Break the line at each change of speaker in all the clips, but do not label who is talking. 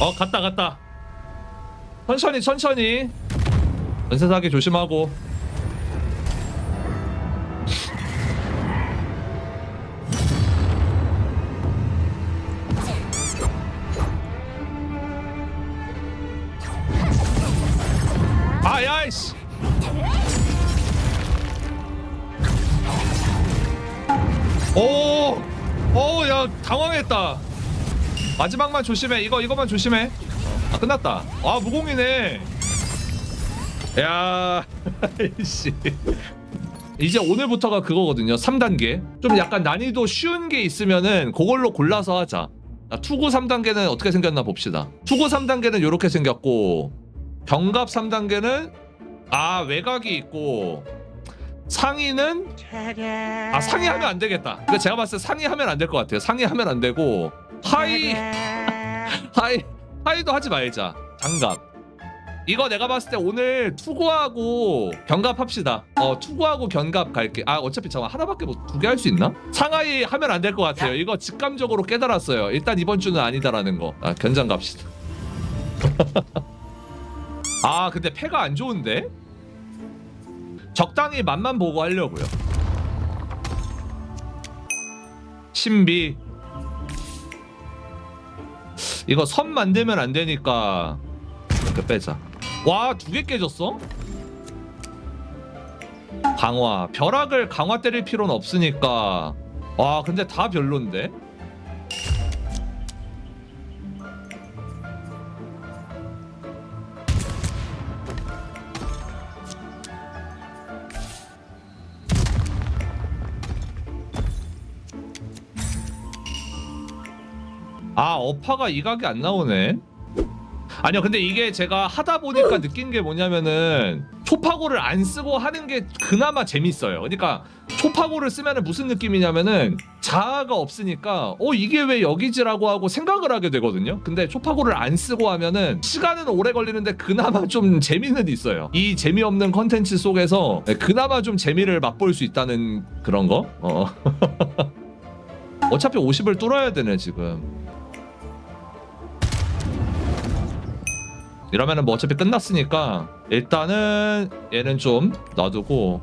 어 갔다 갔다. 천천히 천천히. 연쇄사기 조심하고. 아야이씨. 오, 오, 야, 당황했다. 마지막만 조심해. 이거, 이거만 조심해. 아, 끝났다. 아, 무공이네. 야, 씨. 이제 오늘부터가 그거거든요. 3단계. 좀 약간 난이도 쉬운 게 있으면은 그걸로 골라서 하자. 자, 투구 3단계는 어떻게 생겼나 봅시다. 투구 3단계는 이렇게 생겼고, 병갑 3단계는 아, 외곽이 있고, 상의는 아 상의 하면 안 되겠다. 그 제가 봤을 때 상의 하면 안 될 것 같아요. 상의 하면 안 되고 하이 하이 하이도 하지 말자. 장갑. 이거 내가 봤을 때 오늘 투구하고 견갑 합시다. 어 투구하고 견갑 갈게. 아 어차피 잠깐 하나밖에 뭐 두 개 할 수 있나? 상하이 하면 안 될 것 같아요. 이거 직감적으로 깨달았어요. 일단 이번 주는 아니다라는 거. 아 견장 갑시다. 아 근데 패가 안 좋은데? 적당히 맛만 보고 하려고요. 신비 이거 선 만들면 안 되니까 이렇게 빼자. 와 두 개 깨졌어? 강화 벼락을 강화 때릴 필요는 없으니까 와 근데 다 별론데 아 어파가 이 각이 안 나오네? 아니요 근데 이게 제가 하다 보니까 느낀 게 뭐냐면은 초파고를 안 쓰고 하는 게 그나마 재밌어요. 그러니까 초파고를 쓰면은 무슨 느낌이냐면은 자아가 없으니까 어 이게 왜 여기지라고 하고 생각을 하게 되거든요. 근데 초파고를 안 쓰고 하면은 시간은 오래 걸리는데 그나마 좀 재미는 있어요. 이 재미없는 컨텐츠 속에서 그나마 좀 재미를 맛볼 수 있다는 그런 거? 어. 어차피 50을 뚫어야 되네 지금 이러면은 뭐 어차피 끝났으니까 일단은 얘는 좀 놔두고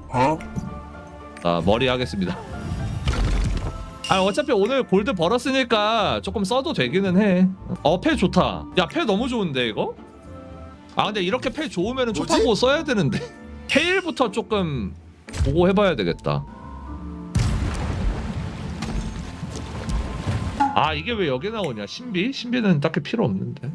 자 머리 하겠습니다. 아 어차피 오늘 골드 벌었으니까 조금 써도 되기는 해 어패 좋다. 야패 너무 좋은데 이거? 아 근데 이렇게 패 좋으면은
뭐지?
초파고 써야 되는데. 테일부터 조금 보고 해봐야 되겠다. 아 이게 왜 여기 나오냐? 신비? 신비는 딱히 필요 없는데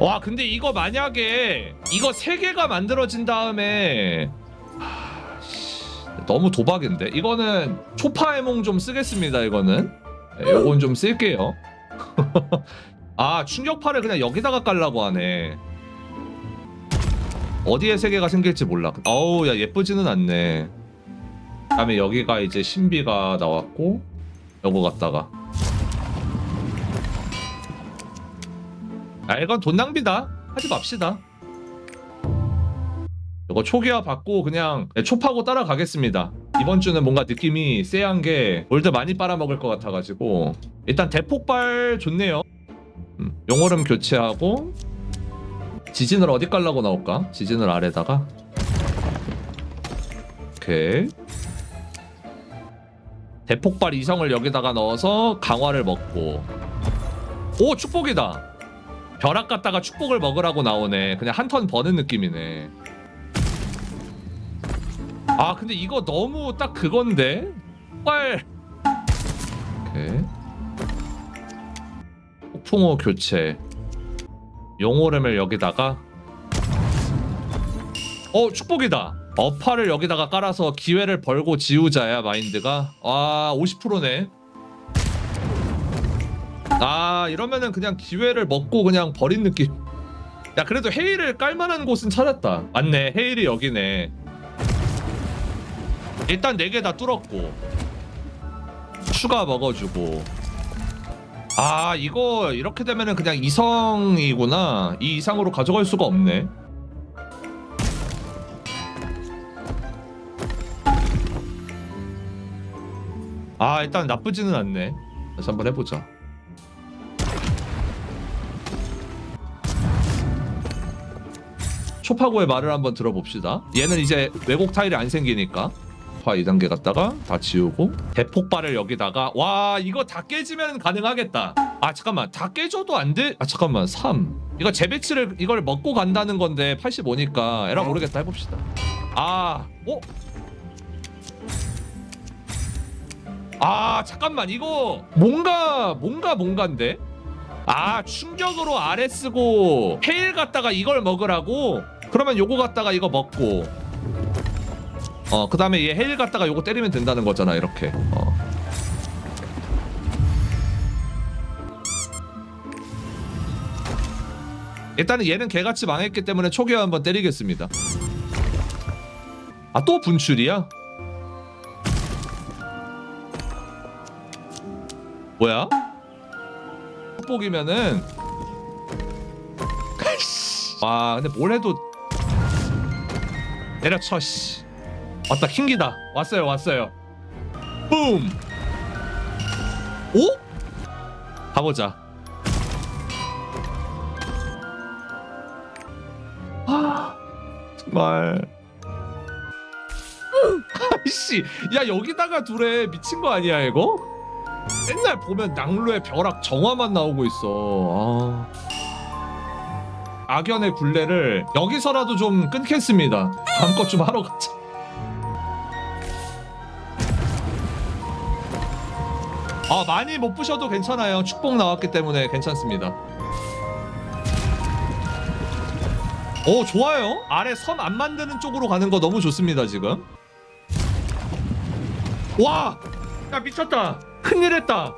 와 근데 이거 만약에 이거 세 개가 만들어진 다음에 하, 씨, 너무 도박인데? 이거는 초파해몽 좀 쓰겠습니다 이거는. 네, 요건 좀 쓸게요. 아 충격파를 그냥 여기다가 깔라고 하네. 어디에 세 개가 생길지 몰라. 어우 야 예쁘지는 않네. 다음에 여기가 이제 신비가 나왔고 요거 갖다가 아 이건 돈 낭비다. 하지 맙시다. 이거 초기화 받고 그냥 초파고 따라가겠습니다. 이번 주는 뭔가 느낌이 쎄한 게 골드 많이 빨아먹을 것 같아가지고. 일단 대폭발 좋네요. 음, 용오름 교체하고 지진을 어디 깔라고 나올까? 지진을 아래다가? 오케이. 대폭발 이성을 여기다가 넣어서 강화를 먹고. 오 축복이다 벼락 갖다가 축복을 먹으라고 나오네. 그냥 한 턴 버는 느낌이네. 아 근데 이거 너무 딱 그건데. 빨. 오케이. 폭풍호 교체. 용오름을 여기다가. 어 축복이다. 어파를 여기다가 깔아서 기회를 벌고 지우자야 마인드가. 와 50%네. 아 이러면은 그냥 기회를 먹고 그냥 버린 느낌. 야 그래도 헤일을 깔만한 곳은 찾았다. 맞네 헤일이 여기네. 일단 4개 다 뚫었고. 추가 먹어주고. 아 이거 이렇게 되면은 그냥 이성이구나. 이 이상으로 가져갈 수가 없네. 아 일단 나쁘지는 않네. 다시 한번 해보자 초파고의 말을 한번 들어봅시다. 얘는 이제 왜곡 타일이 안 생기니까 파 2단계 갔다가 다 지우고 대폭발을 여기다가 와 이거 다 깨지면 가능하겠다. 아 잠깐만. 다 깨져도 안 돼? 아 잠깐만. 3 이거 재배치를 이걸 먹고 간다는 건데 85니까 에라 모르겠다. 해봅시다. 아 어? 아 잠깐만. 이거 뭔가 뭔가 뭔가인데? 아 충격으로 아래 쓰고 헤일 갖다가 이걸 먹으라고 그러면 요거 갖다가 이거 먹고 어 그다음에 얘 헤일 갖다가 요거 때리면 된다는 거잖아 이렇게 어. 일단은 얘는 개같이 망했기 때문에 초기화 한번 때리겠습니다 아 또 분출이야? 뭐야? 복이면은 와 근데 뭘 해도 내려쳐 씨 왔다 킹기다 왔어요 왔어요 붐 오? 가보자 아 정말 아이씨 야 여기다가 둘에 미친 거 아니야 이거? 맨날 보면 낙로의 벼락 정화만 나오고 있어. 아. 악연의 굴레를 여기서라도 좀 끊겠습니다. 다음 것좀 하러 가자. 아 많이 못 부셔도 괜찮아요. 축복 나왔기 때문에 괜찮습니다. 오 좋아요. 아래 선안 만드는 쪽으로 가는 거 너무 좋습니다 지금. 와, 야 미쳤다. 큰일 했다.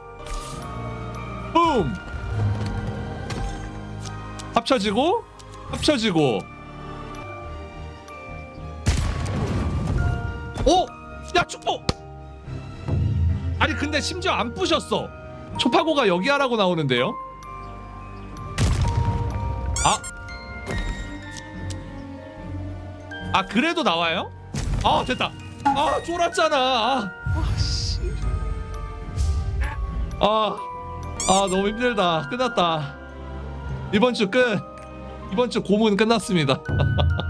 붐. 합쳐지고 합쳐지고. 오, 야 축복. 아니 근데 심지어 안 부셨어. 초파고가 여기 하라고 나오는데요. 아. 아 그래도 나와요? 아 됐다. 아 쫄았잖아. 아, 아 씨. 아, 아 너무 힘들다. 끝났다. 이번 주 끝. 이번 주 고문 끝났습니다.